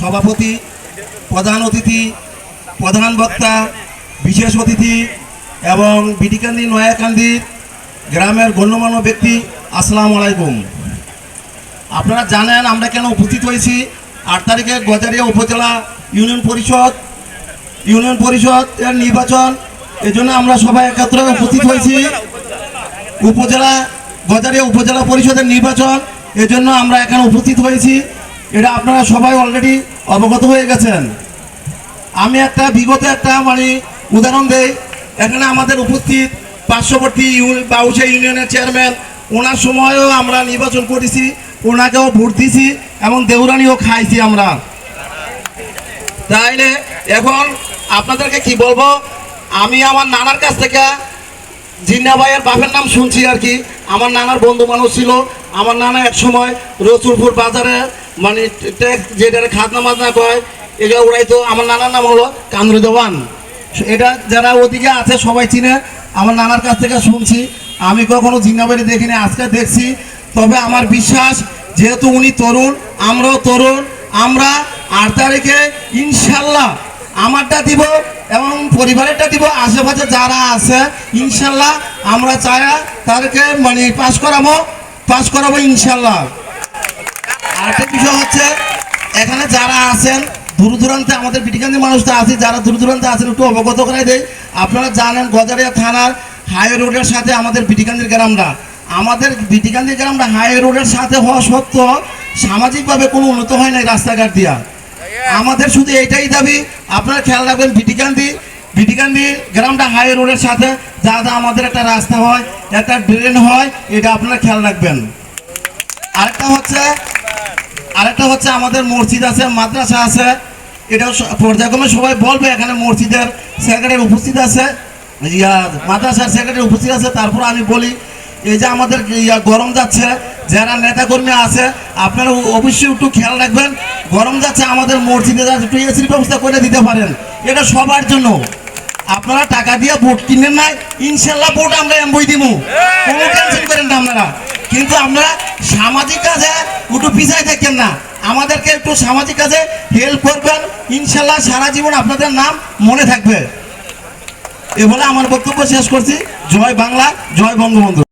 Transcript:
সভাপতি, প্রধান অতিথি, প্রধান বক্তা, বিশেষ অতিথি এবং বিটিকান্দি, নয়াকান্দি গ্রামের গণ্যমান্য ব্যক্তি, আসসালামু আলাইকুম। আপনারা জানেন আমরা কেন উপস্থিত হয়েছি? আট তারিখে গজারিয়া উপজেলা ইউনিয়ন পরিষদ ইউনিয়ন পরিষদ এর নির্বাচন, এজন্য আমরা সবাই একত্রে উপস্থিত হয়েছি। উপজেলা, গজারিয়া উপজেলা পরিষদের নির্বাচন, এজন্য আমরা এখানে উপস্থিত হয়েছি। এটা আপনারা সবাই অলরেডি অবগত হয়ে গেছেন। আমি একটা, বিগত একটা মানে উদাহরণ দেই। এখানে আমাদের উপস্থিত পার্শ্ববর্তী বাউসা ইউনিয়নের চেয়ারম্যান ওনার সময়ও আমরা নির্বাচন করেছি, ওনাকেও ভোট দিছি এবং দেউরানিও খাইছি আমরা। তাইলে এখন আপনাদেরকে কি বলব, আমি আমার নানার কাছ থেকে জিন্না ভাইয়ের বাপের নাম শুনছি আর কি। আমার নানার বন্ধু মানুষ ছিল, আমার নানা এক সময় রসুলপুর বাজারে মানে ট্যাক্স যেটা খাজনা মাজনা কয় এগুলো তো আমার নানার নাম হলো কামরু দেওয়ান। এটা যারা ওদিকে আছে, সবাই চিনে। আমার নানার কাছ থেকে শুনছি। আমি কখনো জিন্না বাড়ি দেখিনি, আজকে দেখছি। তবে আমার বিশ্বাস, যেহেতু উনি তরুণ, আমরাও তরুণ, আমরা আট তারিখে ইনশাল্লাহ আমারটা দিব এবং পরিবারেরটা দিব। আশেপাশে যারা আছে, ইনশাল্লাহ আমরা চাই তাদেরকে মানে পাশ করাবো পাশ করাবো ইনশাল্লাহ। আরেকটা বিষয় হচ্ছে, এখানে যারা আছেন দূর দূরান্তে আমাদের বিটিকান্দি মানুষটা আছে, যারা দূর দূরান্তে আছেন, একটু অবগত করে দেয় আপনারা জানেন, গজারিয়া থানার হাই রোডের সাথে আমাদের বিটিকান্দির গ্রামটা। আমাদের বিটিকান্দি গ্রামটা হাই রোডের সাথে হওয়া সত্ত্বেও সামাজিকভাবে কোনো উন্নত হয় নাই রাস্তাঘাট দিয়া। আমাদের শুধু এটাই দাবি, আপনারা খেয়াল রাখবেন বিটিকান্দি বিটিকান্দি গ্রামটা হাই রোডের সাথে যাতে আমাদের একটা রাস্তা হয়, একটা ড্রেন হয়, এটা আপনারা খেয়াল রাখবেন। আরেকটা হচ্ছে আরেকটা হচ্ছে আমাদের মসজিদ আছে, মাদ্রাসা আছে। এটাও পর্যায়ক্রমে সবাই বলবে, এখানে মসজিদের সেক্রেটারি উপস্থিত আছে। ইয়া মাদ্রাসার সেক্রেটারি উপস্থিত আছে, তারপর আমি বলি, এই যে আমাদের ইয়া গরম যাচ্ছে, যারা নেতাকর্মী আছে, আপনারা অবশ্যই একটু খেয়াল রাখবেন, গরম যাচ্ছে, আমাদের মসজিদে যাতে একটু এসির ব্যবস্থা করে দিতে পারেন। এটা সবার জন্য। আপনারা টাকা দিয়ে ভোট কিনেন নাই, ইনশাল্লাহ ভোট আমরা এমবই দিব কোনো টেনশন করেন না আপনারা। কিন্তু আমরা সামাজিক কাজে একটু পিছায় থাকেন না। আমাদেরকে একটু সামাজিক কাজে হেল্প করবেন। ইনশাল্লাহ সারা জীবন আপনাদের নাম মনে থাকবে। এ বলে আমার বক্তব্য শেষ করছি। জয় বাংলা, জয় বঙ্গবন্ধু।